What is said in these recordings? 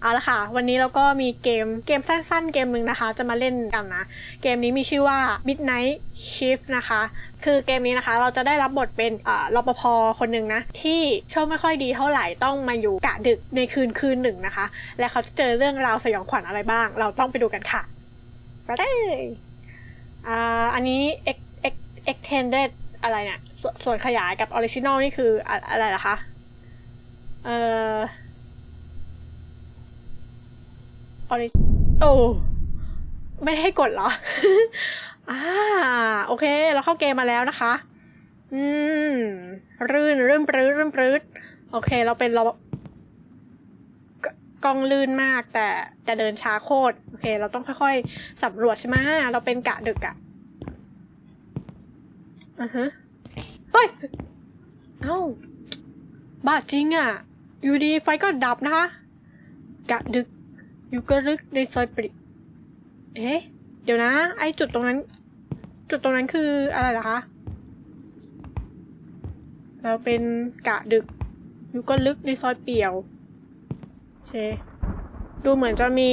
เอาละค่ะ วันนี้เราก็มีเกมเกมสั้น ๆ เกมหนึ่งนะคะ จะมาเล่นกันนะ เกมนี้มีชื่อว่า Midnight Shift นะคะ คือเกมนี้นะคะเราจะได้รับบทเป็นอ่ารปภคนหนึ่งนะ ที่โชคไม่ค่อยดีเท่าไหร่ต้องมาอยู่กะดึกในคืนคืนหนึ่งนะคะ และเขาจะเจอเรื่องราวสยองขวัญอะไรบ้าง เราต้องไปดูกันค่ะไปเลยอ่าอันนี้ Extended อะไรเนี่ยส่วนขยายกับ original นี่คืออะอะไรล่ะคะ เอ่อ ออริโอ้ไม่ได้ให้กดเหรอ อ่า โอเค เราเข้าเกมมาแล้วนะคะ อืม รื่นรื่นปรื้ดรื่นปรื้ดโอเค เราเป็นเรากกล้องลื่นมากแต่แต่เดินช้าโคตร โอเค เราต้องค่อยๆสำรวจใช่ไหมเราเป็นกะดึกอะอือฮะเฮ้ย เอ้า บ้าจริงอะอยู่ดีไฟก็ดับนะคะ กะดึก อยู่ก็ลึกในซอยปริ เอ๊ะ เดี๋ยวนะ ไอจุดตรงนั้น จุดตรงนั้นคืออะไรเหรอคะ เราเป็นกะดึก อยู่ก็ลึกในซอยเปี่ยวเคดูเหมือนจะมี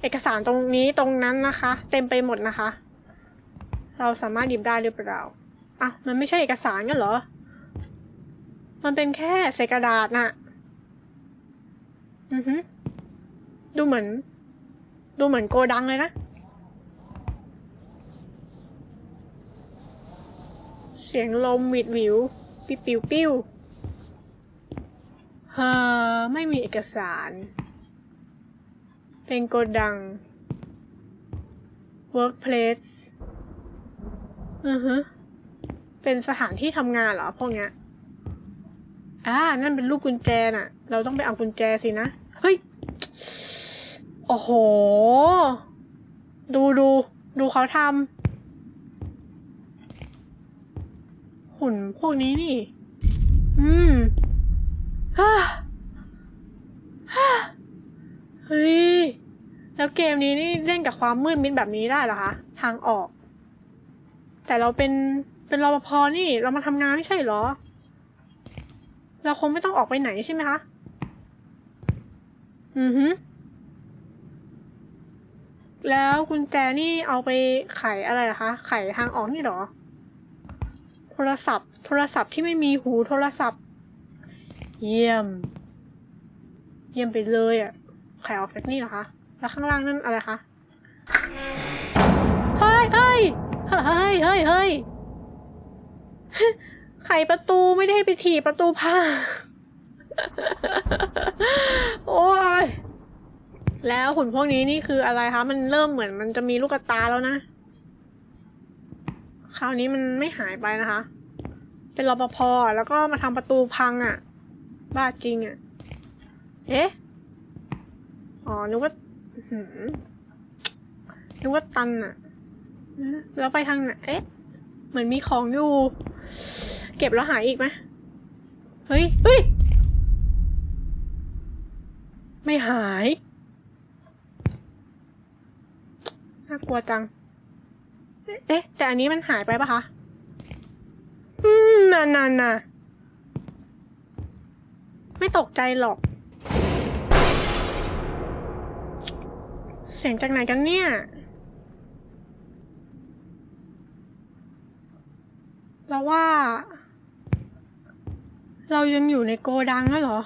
เอกสารตรงนี้ตรงนั้นนะคะ เต็มไปหมดนะคะ เราสามารถหยิบได้หรือเปล่าอะมันไม่ใช่เอกสารกันเหรอ มันเป็นแค่เศษกระดาษน่ะ อือฮึ ดูเหมือน ดูเหมือนโกดังเลยนะ เสียงลมหวิดหวิว ปิวปิวปิวเฮ้อไม่มีเอกสาร เป็นโกดัง workplace อือฮึเป็นสถานที่ทำงานเหรอพวกเนี้ยอ่า นั่นเป็นลูกกุญแจน่ะ เราต้องไปเอากุญแจสินะ เฮ้ย โอ้โห ดูดู ดูเขาทำ หุ่นพวกนี้นี่ อืมฮ่าฮ่าเฮ้ย แล้วเกมนี้นี่เล่นกับความมืดมิดแบบนี้ได้เหรอคะ ทางออก แต่เราเป็น เป็นรปภนี่ เรามาทำงานไม่ใช่เหรอ เราคงไม่ต้องออกไปไหนใช่ไหมคะ อือฮึ แล้วกุญแจนี่เอาไปไขอะไรเหรอคะไขทางออกนี่หรอ โทรศัพท์ โทรศัพท์ที่ไม่มีหูโทรศัพท์ เยี่ยม เยี่ยมไปเลยอะ่ะไขออกจากนี่เหรอคะ แล้วข้างล่างนั่นอะไรคะเฮ้ยเฮ้ยเฮ้ยเฮ้ยเฮ้ยไขประตูไม่ได้ไปถีบประตูพังโอ้ย แล้วหุ่นพวกนี้นี่คืออะไรคะ มันเริ่มเหมือนมันจะมีลูกตาแล้วนะ คราวนี้มันไม่หายไปนะคะ เป็นรปภอะแล้วก็มาทำประตูพังอะ่ะ บ้าจริงอะ่ะ เอ๊ะ อ๋อ นึกว่าอื้อหือนึกว่าตันอะ่ะ แล้วไปทางไหน เอ๊ะ เหมือนมีของอยู่ เก็บแล้วหายอีกไหมเฮ้ย เฮ้ย ไม่หาย น่ากลัวจัง เอ๊ะแต่อันนี้มันหายไปปะคะ อืมน่ะน่ะน่ะไม่ตกใจหรอก เสียงจากไหนกันเนี่ยเราว่า เรายังอยู่ในโกดังแล้วเหรอ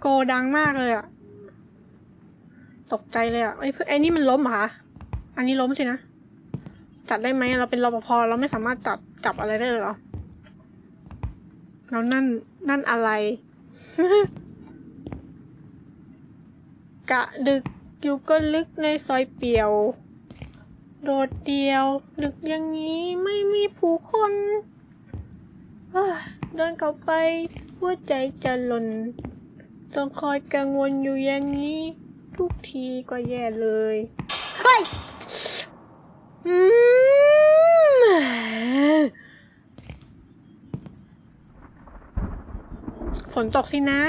โกดังมากเลยอะ ตกใจเลยอะไอ้เพื่อไอ้นี่มันล้มเหรอคะอันนี้ล้มสินะ จับได้ไหมเราเป็นรปภเราไม่สามารถจับจับอะไรได้เลยหรอแล้วนั่นนั่นอะไร กะดึกอยู่ก็ลึกในซอยเปี่ยว โดดเดียว ดึกอย่างนี้ไม่มีผู้คนเอ้ยเดินเข้าไปหัวใจจะหล่น ต้องคอยกังวลอยู่อย่างนี้ ทุกทีก็แย่เลยเฮ้ยอืมฝนตกสินะ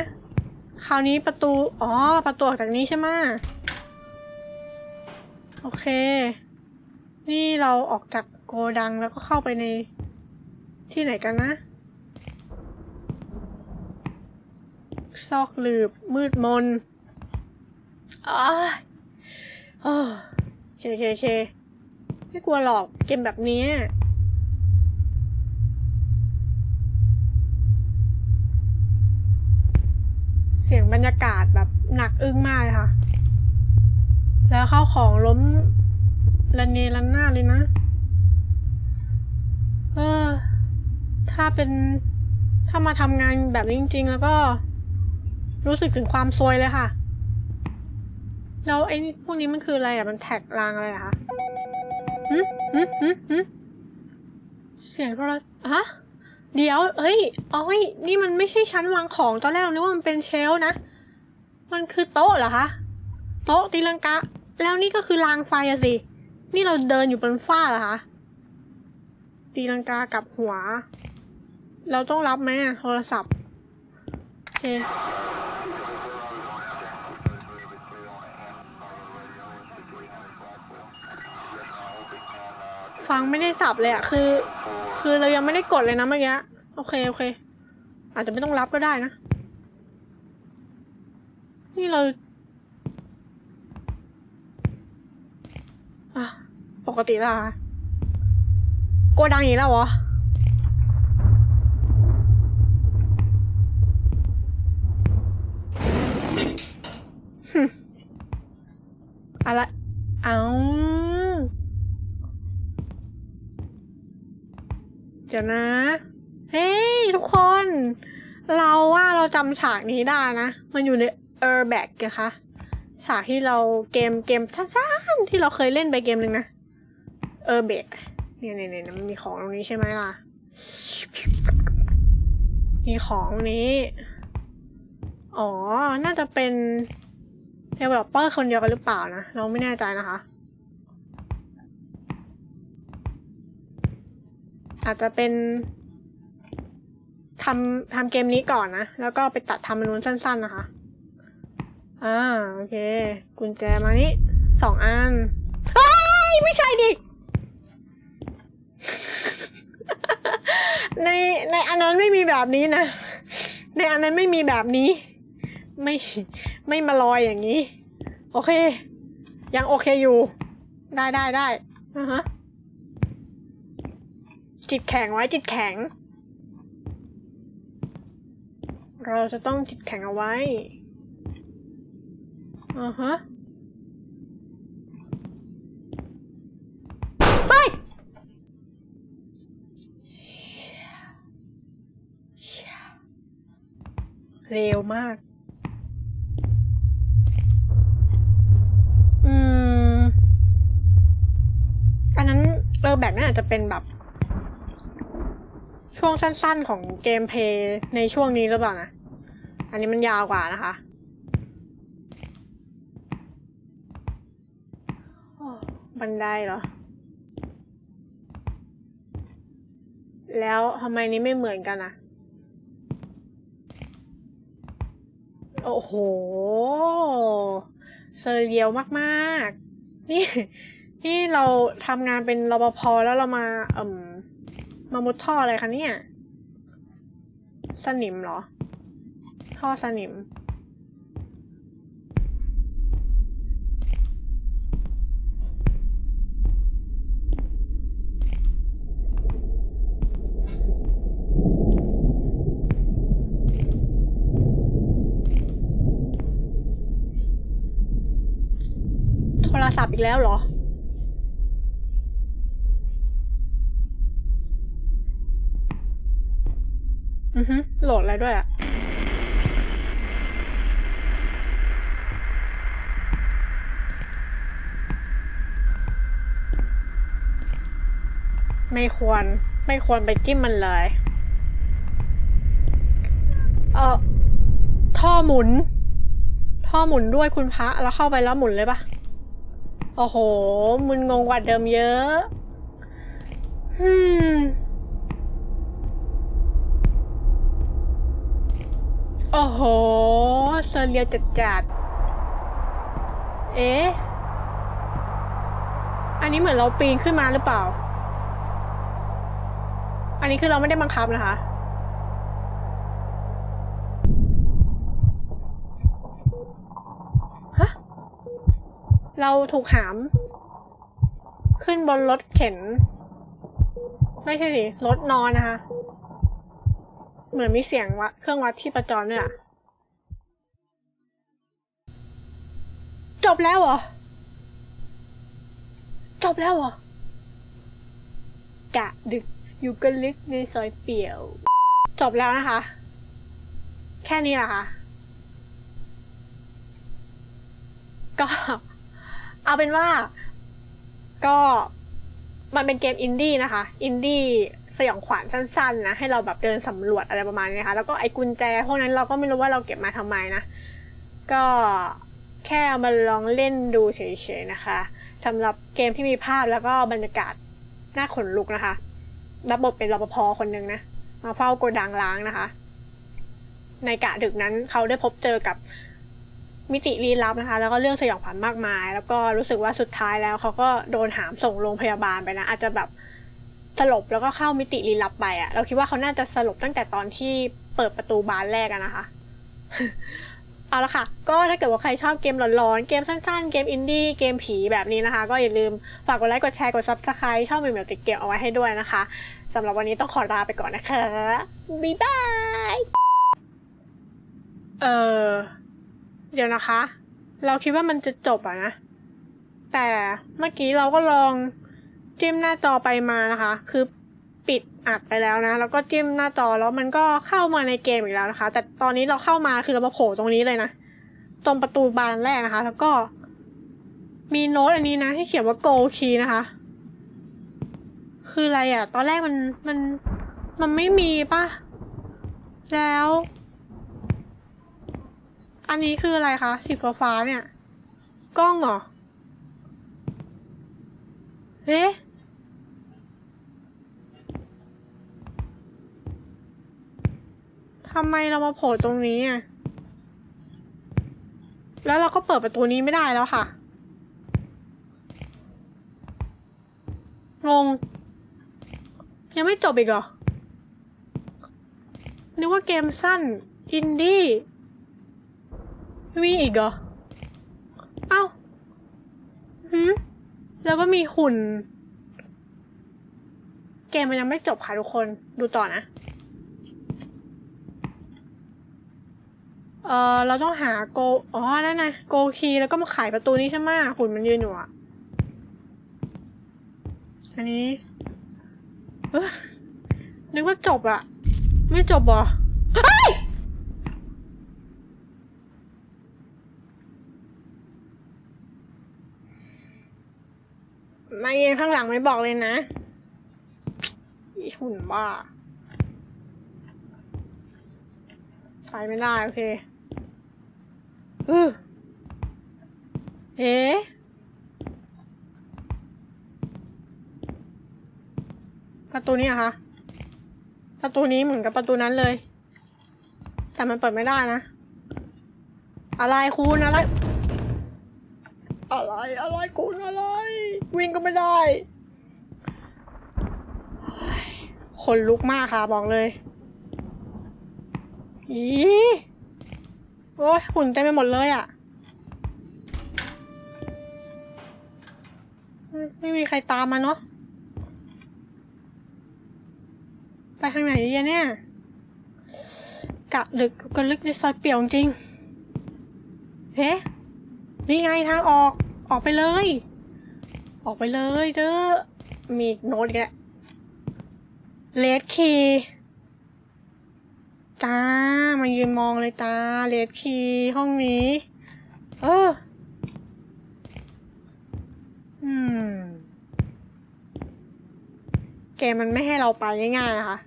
คราวนี้ประตู อ๋อ ประตูออกจากนี้ใช่ไหมะโอเค นี่เราออกจากโกดังแล้วก็เข้าไปในที่ไหนกันนะ ซอกหลืบมืดมน อ้ายเออเคเคเคไม่กลัวหรอกเกมแบบนี้เสียงบรรยากาศแบบหนักอึ้งมากเลยค่ะ แล้วข้าวของล้มระเนระนาดเลยนะ เออ ถ้าเป็นถ้ามาทำงานแบบนี้จริง ๆ แล้วก็ รู้สึกถึงความซวยเลยค่ะ แล้วไอ้นี่พวกนี้มันคืออะไรอะ มันแท็กรางอะไรอะคะหืมหืมหืมหืมเสียงโทรศัพท์ฮะ เดี๋ยว เฮ้ยเอ้ย นี่มันไม่ใช่ชั้นวางของ ตอนแรกเรานึกว่ามันเป็นเชลฟ์นะ มันคือโต๊ะเหรอคะ โต๊ะตีลังกาแล้วนี่ก็คือรางไฟอะสิ นี่เราเดินอยู่บนฟ้าเหรอคะ ตีลังกากับหัว เราต้องรับไหมอะโทรศัพท์ โอเค ฟังไม่ได้สับเลยอะคือ คือเรายังไม่ได้กดเลยนะเมื่อกี้โอเคโอเค อาจจะไม่ต้องรับก็ได้นะ นี่เราอะปกติล้วเหรอคะโกดังอย่างนี้แล้วเหรอ เราว่าเราจำฉากนี้ได้นะ มันอยู่ในเออร์แบ็กนะคะฉากที่เราเกมเกมสั้นๆที่เราเคยเล่นไปเกมหนึ่งนะเออร์แบ็กเนี่ยเนี่ยเนี่ยมันมีของตรงนี้ใช่ไหมล่ะ มีของนี้ อ๋อ น่าจะเป็นเดเวลลอปเปอร์คนเดียวกันหรือเปล่านะ เราไม่แน่ใจนะคะ อาจจะเป็น ทำทำเกมนี้ก่อนนะ แล้วก็ไปตัดทำมันนู้นสั้น ๆ นะคะ อ่า โอเค กุญแจมานี่สองอันเฮ้ย ไม่ใช่ดิ ในในอันนั้นไม่มีแบบนี้นะ ในอันนั้นไม่มีแบบนี้ ไม่ไม่มาลอยอย่างนี้ โอเค ยังโอเคอยู่ ได้ได้ได้อ่าฮะจิตแข็งไว้จิตแข็ง เราจะต้องจิตแข็งเอาไว้อ่าฮะไปเร็วมาก อืม อันนั้นเออแบบนั้นอาจจะเป็นแบบ ช่วงสั้นๆของเกมเพย์ในช่วงนี้หรือเปล่านะ อันนี้มันยาวกว่านะคะบันไดเหรอ แล้วทำไมนี้ไม่เหมือนกันอะโอ้โห เซอร์เรียลมาก ๆ นี่ นี่เราทำงานเป็นรปภแล้วเรามาเอ่ม มามุดท่ออะไรคะเนี่ย สนิมเหรอ ท่อสนิม โทรศัพท์อีกแล้วเหรอ อือฮึ โหลดอะไรด้วยอะไม่ควร ไม่ควรไปจิ้มมันเลย เออท่อหมุน ท่อหมุนด้วยคุณพระ แล้วเข้าไปแล้วหมุนเลยปะโอ้โห มึนงงกว่าเดิมเยอะอื โอ้โหโซเลียวจัดจัดเอ๊ะ อันนี้เหมือนเราปีนขึ้นมาหรือเปล่า อันนี้คือเราไม่ได้บังคับนะคะ ฮะ เราถูกหาม ขึ้นบนรถเข็น ไม่ใช่สิ รถนอนนะคะ เหมือนมีเสียงวัดเครื่องวัดที่ประจรเนี่ยอะจบแล้วเหรอ จบแล้วเหรอ กะดึกอยู่กันลึกในซอยเปี่ยว จบแล้วนะคะ แค่นี้แหละค่ะ ก็ เอาเป็นว่า ก็มันเป็นเกมอินดี้นะคะ อินดี้ สยองขวัญสั้นๆนะให้เราแบบเดินสำรวจอะไรประมาณนี้ค่ะแล้วก็ไอ้กุญแจพวกนั้นเราก็ไม่รู้ว่าเราเก็บมาทำไมนะ ก็แค่เอามาลองเล่นดูเฉยๆนะคะสำหรับเกมที่มีภาพแล้วก็บรรยากาศน่าขนลุกนะคะรับบทเป็นรปภคนหนึ่งนะมาเฝ้าโกดังล้างนะคะ ในกะดึกนั้นเขาได้พบเจอกับมิติลี้ลับนะคะ แล้วก็เรื่องสยองขวัญมากมาย แล้วก็รู้สึกว่าสุดท้ายแล้วเขาก็โดนหามส่งโรงพยาบาลไปนะ อาจจะแบบ สลบแล้วก็เข้ามิติลี้ลับไปอะเราคิดว่าเขาน่าจะสลบตั้งแต่ตอนที่เปิดประตูบานแรกอะนะคะ เอาละค่ะ ก็ถ้าเกิดว่าใครชอบเกมหลอนๆ เกมสั้นๆ เกมอินดี้ เกมผีแบบนี้นะคะ ก็อย่าลืมฝากกดไลค์ กดแชร์ กด subscribe ช่องมิวมิวติดเกมเอาไว้ให้ด้วยนะคะสำหรับวันนี้ต้องขอลาไปก่อนนะคะ บ๊ายบาย เออเดี๋ยวนะคะ เราคิดว่ามันจะจบอะนะ แต่เมื่อกี้เราก็ลอง จิ้มหน้าจอไปมานะคะ คือปิดอัดไปแล้วนะ แล้วก็จิ้มหน้าจอแล้วมันก็เข้ามาในเกมอีกแล้วนะคะ แต่ตอนนี้เราเข้ามาคือเรามาโผล่ตรงนี้เลยนะ ตรงประตูบานแรกนะคะ แล้วก็ มีโน้ตอันนี้นะที่เขียนว่า go key นะคะ คืออะไรอะ ตอนแรกมันมันมันไม่มีป่ะ แล้ว อันนี้คืออะไรคะ สีฟ้าฟ้าเนี่ย กล้องเหรอ เอ๊ะ ทำไมเรามาโผล่ตรงนี้อะ แล้วเราก็เปิดประตูนี้ไม่ได้แล้วค่ะ งง ยังไม่จบอีกเหรอ นึกว่าเกมสั้น อินดี้ มีอีกเหรอ เอ้าหืมแล้วก็มีหุ่น เกมมันยังไม่จบค่ะทุกคน ดูต่อนะ เออเราต้องหาโก อ๋อ นั่นนะโกคีแล้วก็มาขายประตูนี้ใช่ไหมหุ่นมันยืนอยู่อะ อันนี้เออนึกว่าจบอะไม่จบหรอมาเย็นข้างหลังไม่บอกเลยนะอีหุ่นบ้า ไปไม่ได้ โอเค เอ๊ประตูนี้อะคะประตูนี้เหมือนกับประตูนั้นเลย แต่มันเปิดไม่ได้นะ อะไรคุณอะไร อะไรอะไรคุณอะไร วิ่งก็ไม่ได้คนลุกมากค่ะบอกเลย อี โอ้ยหุ่นเต็มไปหมดเลยอะ่ะ ไม่มีใครตามมาเนาะ ไปทางไหนดีเนี่ย กะดึกกันลึกในซอยเปี่ยวจริง เฮ้นี่ไงทางออก ออกไปเลย ออกไปเลยเด้อ มีอีกโน้ตอีกแกเลดคีย์ ตา มายืนมองเลยตา เลดคีห้องนี้ เออ อืม เกมมันไม่ให้เราไปง่ายๆนะคะ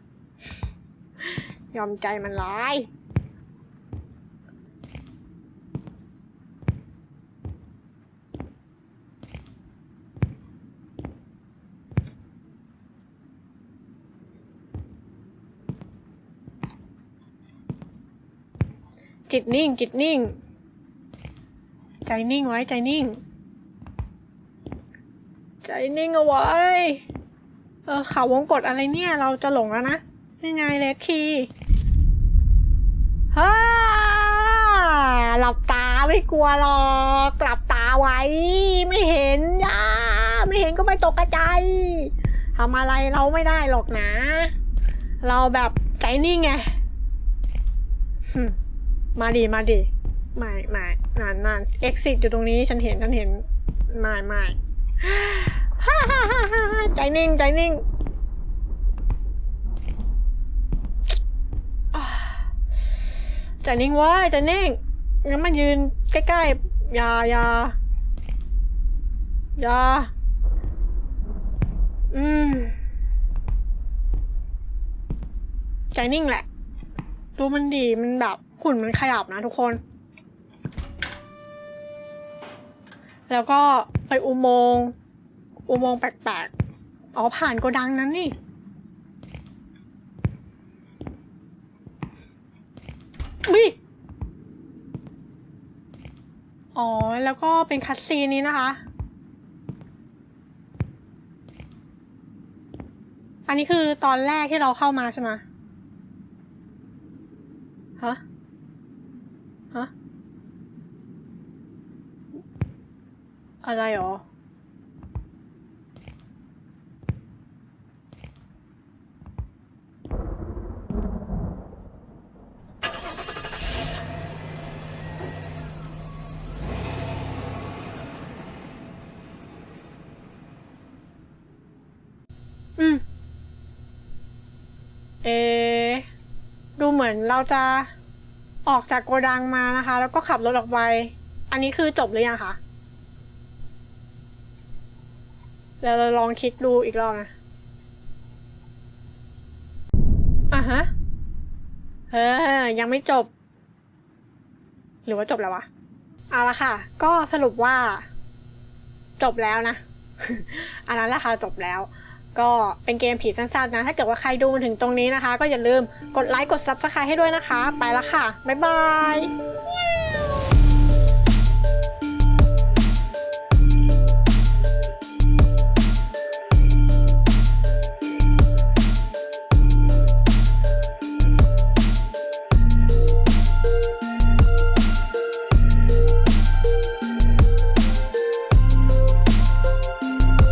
ยอมใจมันร้าย จิตนิ่ง จิตนิ่ง ใจนิ่งไว้ ใจนิ่ง ใจนิ่งเอาไว้ เออเขาวงกดอะไรเนี่ย เราจะหลงแล้วนะยังไงเลดคีฮ่าหลับตาไม่กลัวหรอกหลับตาไว้ ไม่เห็นย่าไม่เห็นก็ไม่ตกกระจทำอะไรเราไม่ได้หรอกนะ เราแบบใจนิ่งไง มาดิมาดิไม่ไม่นานนาน exit อยู่ตรงนี้ฉันเห็นฉันเห็นไม่ไม่ฮ่าฮ่าฮ่าฮ่าใจนิ่งใจนิ่งใจนิ่งว้ใจนิ่งงั้นมายืนใกล้ๆอย่าอย่าอย่าอืมใจนิ่งแหละดูมันดีมันแบบ หุ่นมันขยับนะทุกคน แล้วก็ไปอุโมงค์อุโมงค์แปลกๆ อ๋อผ่านโกดังนั้นนี่วิอ๋อ แล้วก็เป็นคัตซีนนี้นะคะ อันนี้คือตอนแรกที่เราเข้ามาใช่ไหมฮะ ฮะ อะไรหรอ อืม เอะดูเหมือนเราจะออกจากโกดังมานะคะ แล้วก็ขับรถออกไป อันนี้คือจบหรือยังคะ แล้วเราลองคลิกดูอีกรอบนะอะฮะ เออ ยังไม่จบ หรือว่าจบแล้ววะ เอาละค่ะ ก็สรุปว่า จบแล้วนะ อันนั้นแหละค่ะจบแล้ว ก็เป็นเกมผีสั้นๆนะ ถ้าเกิดว่าใครดูมาถึงตรงนี้นะคะ ก็อย่าลืมกดไลค์ กด Subscribe ให้ด้วยนะคะ ไปละค่ะ บ๊ายบาย